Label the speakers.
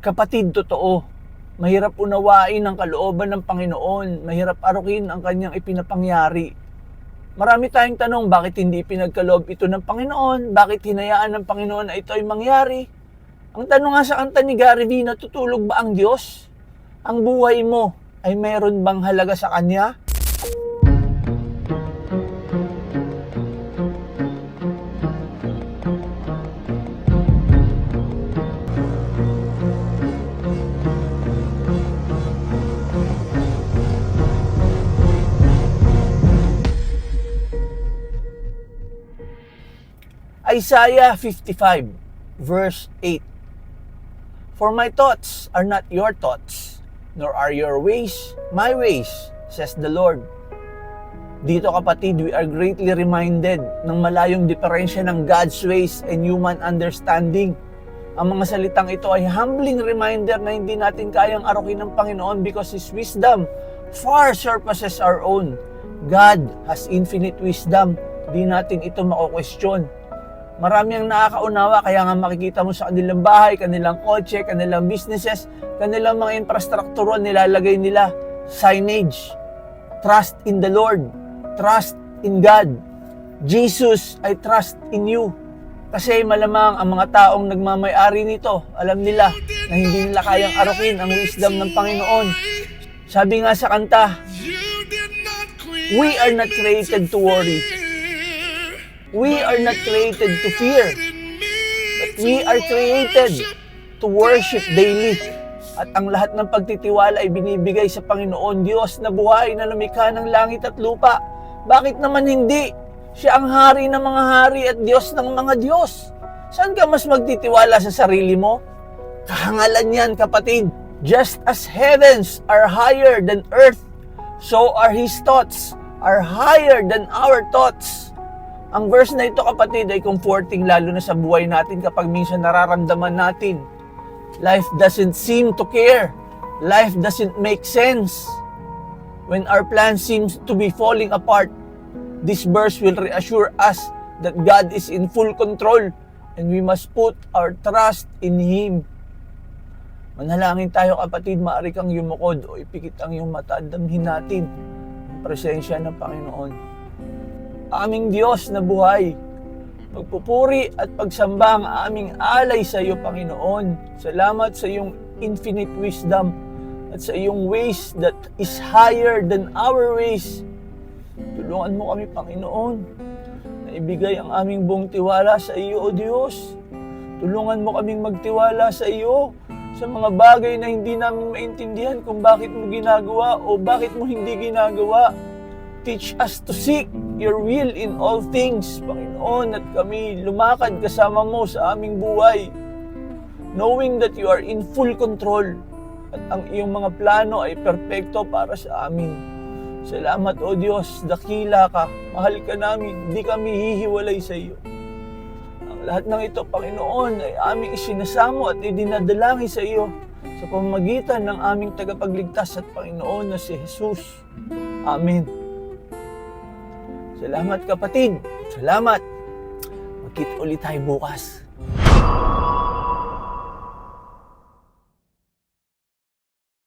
Speaker 1: Kapatid, totoo. Mahirap unawain ang kalooban ng Panginoon. Mahirap arukin ang kanyang ipinapangyari. Marami tayong tanong, bakit hindi pinagkaloob ito ng Panginoon? Bakit hinayaan ng Panginoon na ito ay mangyari? Ang tanong nga sa kanta ni Gary V, natutulog ba ang Diyos? Ang buhay mo ay meron bang halaga sa Kanya? Isaiah 55, verse 8. For my thoughts are not your thoughts, nor are your ways my ways, says the Lord. Dito kapatid, we are greatly reminded ng malayong diferensya ng God's ways and human understanding. Ang mga salitang ito ay humbling reminder na hindi natin kayang arukin ng Panginoon because His wisdom far surpasses our own. God has infinite wisdom. Di natin ito mako-question. Marami ang nakakaunawa kaya nga makikita mo sa kanilang bahay, kanilang kotse, kanilang businesses, kanilang mga infrastruktura nilalagay nila signage. Trust in the Lord. Trust in God. Jesus, I trust in you. Kasi malamang ang mga taong nagmamayari nito, alam nila na hindi nila kayang arukin ang wisdom ng Panginoon. Sabi nga sa kanta, We are not created to worry. We are not created to fear. But we are created to worship daily. At ang lahat ng pagtitiwala ay binibigay sa Panginoon Diyos na buhay na lumikha ng langit at lupa. Bakit naman hindi? Siya ang hari ng mga hari at Diyos ng mga Diyos. Saan ka mas magtitiwala sa sarili mo? Kahangalan yan, kapatid. Just as heavens are higher than earth, so are His thoughts are higher than our thoughts. Ang verse na ito, kapatid, ay comforting lalo na sa buhay natin kapag minsan nararamdaman natin. Life doesn't seem to care. Life doesn't make sense. When our plan seems to be falling apart, this verse will reassure us that God is in full control and we must put our trust in Him. Manalangin tayo kapatid, maaari kang yumukod o ipikit ang iyong mata at damhin natin ang presensya ng Panginoon. Aming Diyos na buhay, magpupuri at pagsamba ang aming alay sa iyo, Panginoon. Salamat sa iyong infinite wisdom at sa iyong ways that is higher than our ways. Tulungan mo kami, Panginoon, na ibigay ang aming buong tiwala sa iyo, O Diyos. Tulungan mo kaming magtiwala sa iyo sa mga bagay na hindi namin maintindihan kung bakit mo ginagawa o bakit mo hindi ginagawa. Teach us to seek your will in all things, Panginoon, at kami lumakad kasama mo sa aming buhay. Knowing that you are in full control at ang iyong mga plano ay perpekto para sa amin. Salamat, O Diyos, dakila ka, mahal ka namin, hindi kami hihiwalay sa iyo. Ang lahat ng ito, Panginoon, ay aming isinasamo at idinadalangin sa iyo sa pamamagitan ng aming tagapagligtas at Panginoon na si Jesus. Amen. Salamat kapatid. Salamat. Magkita ulit tayo bukas.